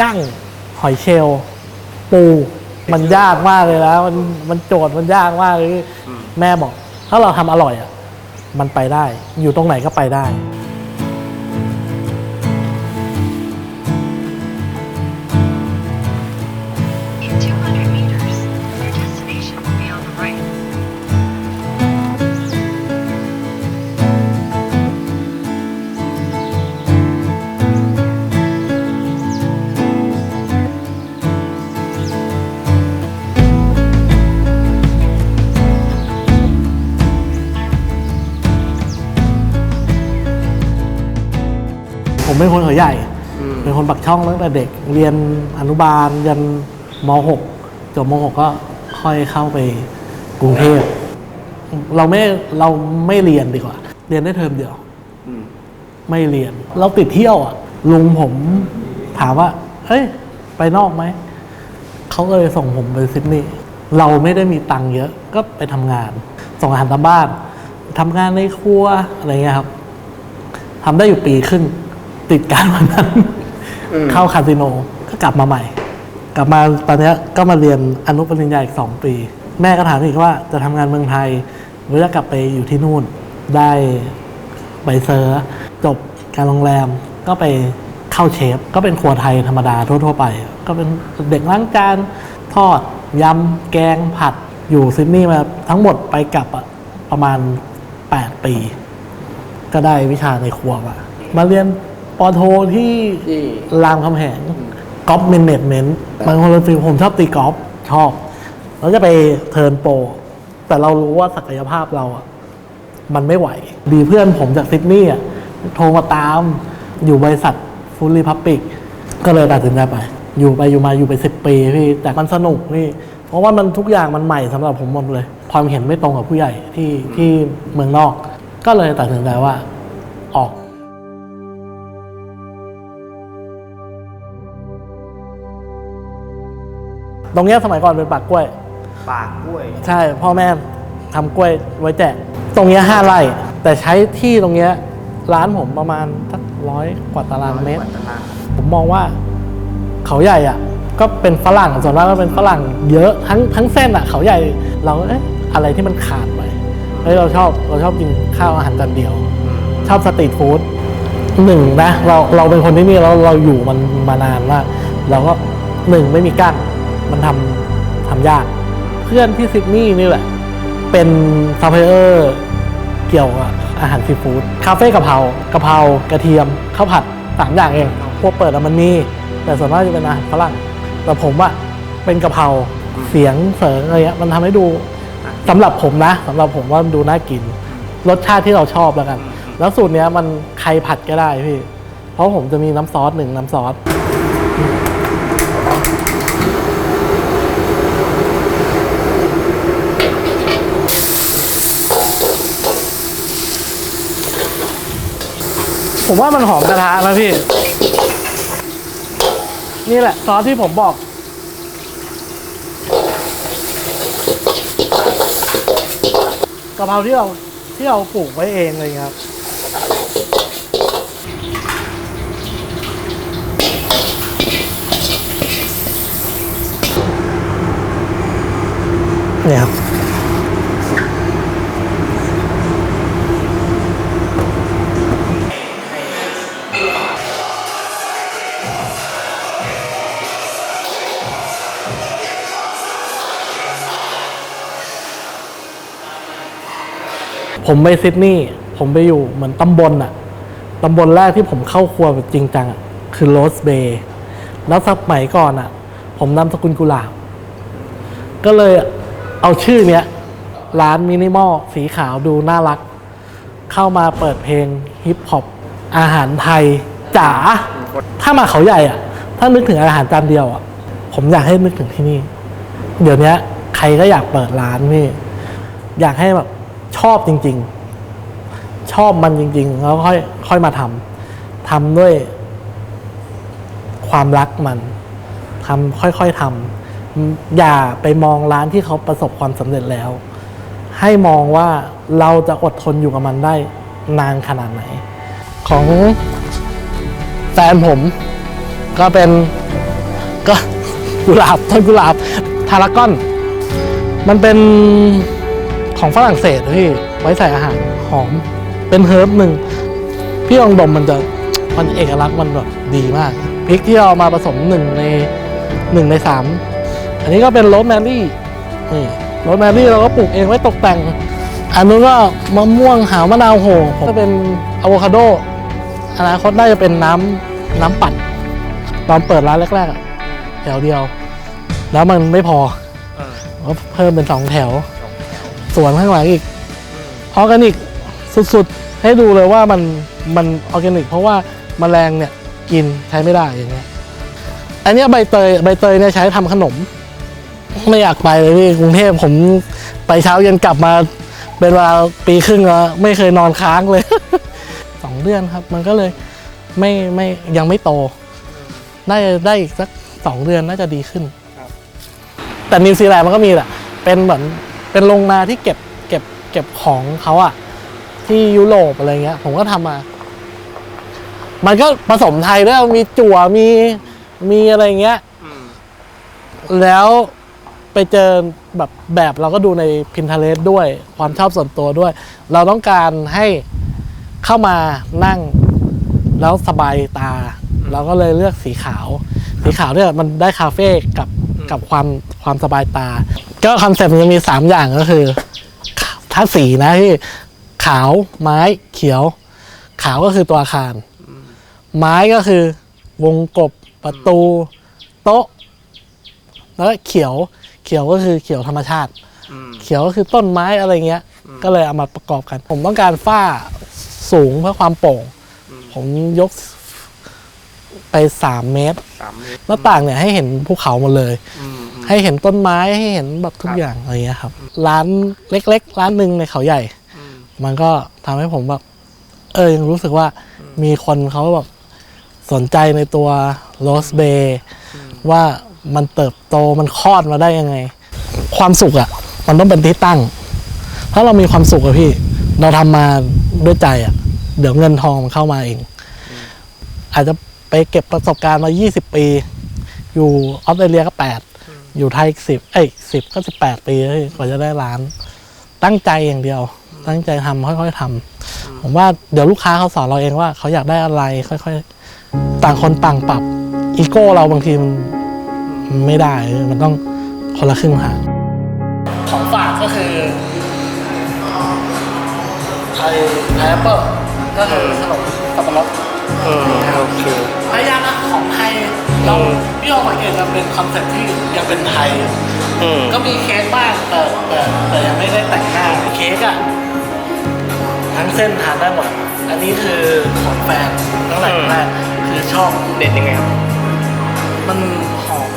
กั้งหอยเชลล์ปู มันยากมากเลยแล้วมันมันโจทย์มันยากมากเลยแม่บอก ถ้าเราทำอร่อยอะ มันไปได้ อยู่ตรงไหนก็ไปได้ เป็นคนเขาใหญ่ เป็นคนปักช่องตั้งแต่เด็ก เรียนอนุบาลยันม .6 จบม .6 ก็ค่อยเข้าไปกรุงเทพเราไม่เราไม่เรียนดีกว่า เรียนได้เทอมเดียวไม่เรียน เราติดเที่ยวอะลุงผมถามว่าเฮ้ย ไปนอกไหม เขาก็เลยส่งผมไปซิดนีย์เราไม่ได้มีตังค์เยอะ ก็ไปทำงาน ส่งอาหารตามบ้านทำงานในครัวอะไรเงี้ยครับทำได้อยู่ปีครึ่ง ติดการวันนั้นเข้าคาสิโนก็กลับมาใหม่ กลับมาตอนเนี้ยก็มาเรียนอนุปริญญาอีกสองปี แม่ก็ถามอีกว่าจะทำงานเมืองไทย หรือจะกลับไปอยู่ที่นู่นได้ใบเซอร์จบการโรงแรมก็ไปเข้าเชฟ ก็เป็นครัวไทยธรรมดาทั่วๆไป ก็เป็นเด็กล้างจานทอดยำแกงผัดอยู่ซิดนีย์มาทั้งหมดไปกลับอะประมาณ 8 ปี ก็ได้วิชาในครัวมามาเรียน ปอโทที่ที่ รามคำแหงกอล์ฟเมนเนจเมนต์มันคนละฟิลผมชอบตีกอล์ฟชอบ แล้วจะไปเทิร์นโปรแต่เรารู้ว่าศักยภาพเราอะมันไม่ไหว ดีเพื่อนผมจากซิดนีย์อะโทรมาตาม อยู่บริษัทฟูลรีพับปิกก็เลยตัดสินใจไป อยู่ไปอยู่มาอยู่ไปสิบปีพี่ แต่มันสนุกพี่ เพราะว่ามันทุกอย่างมันใหม่สำหรับผมหมดเลย ความเห็นไม่ตรงกับผู้ใหญ่ที่ที่เมืองนอก ก็เลยตัดสินใจว่า ตรงเนี้ยสมัยก่อนเป็นปากกล้วย ปากกล้วย ใช่พ่อแม่ทำกล้วยไว้แจกตรงเนี้ยห้าไร่ แต่ใช้ที่ตรงเนี้ยร้านผมประมาณสักร้อยกว่าตารางเมตรร้อยกว่าตารางผมมองว่าเขาใหญ่อะ ก็เป็นฝรั่งส่วนมากก็เป็นฝรั่งเยอะทั้งทั้งเส้นอะ เขาใหญ่เราเอ๊ะอะไรที่มันขาดไปเฮ้ยเราชอบเราชอบกินข้าวอาหารจานเดียว ชอบสตรีทฟู้ดหนึ่งนะเราเราเป็นคนที่นี่เราเราอยู่มันมานานมากเราก็หนึ่งไม่มีกั้ง มันทำทำยาก เพื่อนที่ซิดนีย์นี่แหละ เป็นซัพพลายเออร์เกี่ยวกับอาหารซีฟู้ดคาเฟ่กะเพรากะเพรากระเทียมข้าวผัดสามอย่างเองพวกเปิดอะมันมี แต่ส่วนมากจะเป็นอาหารฝรั่งแต่ผมอะเป็นกะเพราเสียงเสริงอะไรเงี้ยมันทำให้ดูสำหรับผมนะสำหรับผมว่ามันดูน่ากิน รสชาติที่เราชอบแล้วกัน แล้วสูตรเนี้ยมันใครผัดก็ได้พี่ เพราะผมจะมีน้ำซอสหนึ่งน้ำซอส ผมว่ามันหอมกระทะนะพี่ นี่แหละซอสที่ผมบอก กะเพราที่เราที่เราปลูกไว้เองเลยครับ เนี่ยครับ ผมไปซิดนีย์ผมไปอยู่เหมือนตำบลอะตำบลแรกที่ผมเข้าครัวแบบจริงจังอะคือโรสเบย์แล้วสมัยก่อนอะผมนามสกุลกุหลาบ ก็เลยเอาชื่อเนี้ย ร้านมินิมอลสีขาวดูน่ารัก เข้ามาเปิดเพลงฮิปฮอปอาหารไทยจ๋าถ้ามาเขาใหญ่อะถ้านึกถึงอาหารจานเดียวอะผมอยากให้นึกถึงที่นี่ เดี๋ยวนี้ใครก็อยากเปิดร้านพี่ อยากให้แบบ ชอบจริง ๆ ชอบมันจริง ๆ แล้วค่อยค่อยมาทำทำด้วยความรักมันทำค่อยๆทำอย่าไปมองร้านที่เขาประสบความสำเร็จแล้ว ให้มองว่าเราจะอดทนอยู่กับมันได้นานขนาดไหน ของแฟนผมก็เป็นกุหลาบต้นกุหลาบทารากอน มันเป็น ของฝรั่งเศสพี่ไว้ใส่อาหารหอม เป็นเฮิร์บหนึ่งพี่ลองดมมันจะมันเอกลักษณ์มันแบบดีมากพริกที่เอามาผสมหนึ่งในหนึ่งในสามอันนี้ก็เป็นโรสแมรี่นี่โรสแมรี่เราก็ปลูกเองไว้ตกแต่ง อันนู้นก็มะม่วงหาวมะนาวโหผมก็เป็นอะโวคาโดอนาคตน่าจะเป็นน้ำน้ำปั่นตอนเปิดร้านแรกๆอะแถวเดียว แล้วมันไม่พอเออก็เพิ่มเป็นสองแถว สองแถวสวนข้างหลังอีกอืมออร์แกนิกสุดๆ ให้ดูเลยว่ามันมันออร์แกนิก เพราะว่าแมลงเนี่ยกินใช้ไม่ได้อย่างเงี้ยอันเนี้ยใบเตยใบเตยเนี่ยใช้ทำขนม ไม่อยากไปเลยพี่กรุงเทพผมไปเช้าเย็นกลับมาเป็นเวลาปีครึ่งแล้วไม่เคยนอนค้างเลยสองเดือนครับ มันก็เลยไม่ไม่ยังไม่โตน่าจะได้อีกสักสองเดือนน่าจะดีขึ้นครับแต่นิวซีแลนด์มันก็มีแหละเป็นเหมือน เป็นโรงนาที่เก็บเก็บเก็บของเขาอะที่ยุโรปอะไรเงี้ย ผมก็ทำมา มันก็ผสมไทยด้วยมีจั่วมีมีอะไรเงี้ยอืมแล้วไปเจอแบบแบบเราก็ดูใน Pinterest ด้วยความชอบส่วนตัวด้วย เราต้องการให้เข้ามานั่ง แล้วสบายตา เราก็เลยเลือกสีขาว สีขาวเนี่ยมันได้คาเฟ่กับกับความความสบายตา ก็คอนเซ็ปต์มันจะมี 3 อย่างก็คือถ้าสีนะที่ขาวไม้เขียว ขาวก็คือตัวอาคาร ไม้ก็คือ วงกบประตู โต๊ะ แล้วก็เขียว เขียวก็คือเขียวธรรมชาติอืมเขียวก็คือต้นไม้อะไรเงี้ยอืมก็เลยเอามาประกอบกัน ผมต้องการฝ้าสูงเพื่อความโปร่งอืมผมยกไปสามเมตรสามเมตรหน้าต่างเนี่ยให้เห็นภูเขาหมดเลยอืมอืม ให้เห็นต้นไม้ให้เห็นแบบทุกครับอย่างอะไรเงี้ยครับ ร้านเล็ก ๆ ร้านหนึ่งในเขาใหญ่อืมมันก็ทำให้ผมแบบเออยังรู้สึกว่ามีคนเขาแบบสนใจในตัวโรสเบย์อืมว่ามันเติบโตมันคลอดมาได้ยังไง ความสุขอะ่ะ มันต้องเป็นที่ตั้ง ถ้าเรามีความสุขอะพี่ เราทำมาด้วยใจอะ่ะ เดี๋ยวเงินทองมันเข้ามาเอง อาจจะไปเก็บประสบการณ์มา 20 ปี อยู่ออสเตรเลียก็ 8 อยู่ไทยสิบเอ้ยสิบก็สิบแปดปีแล้วพี่กว่าจะได้ร้าน ตั้งใจอย่างเดียว ตั้งใจทำค่อย ๆทำผมว่าเดี๋ยวลูกค้าเขาสอนเราเองว่าเขาอยากได้อะไรค่อยๆ ต่างคนต่างปรับอีโก้เราบางทีมันมันไม่ได้มันต้องคนละครึ่งทางของฝากก็คือไทยแอปเปิลก็คือขนมสับปะรดอืมโอเคพยายามนะของไทย เราพี่เราสังเกตมันเป็นคอนเซ็ปต์ที่ยังเป็นไทย อืม ก็มีเค้กบ้างแต่แต่แต่ยังไม่ได้แต่งหน้าเค้กอะทั้งเส้นทานได้หมดอันนี้คือของแฟนตั้งแต่แรกคือชอบเด็ดยังไงครับ มันหอม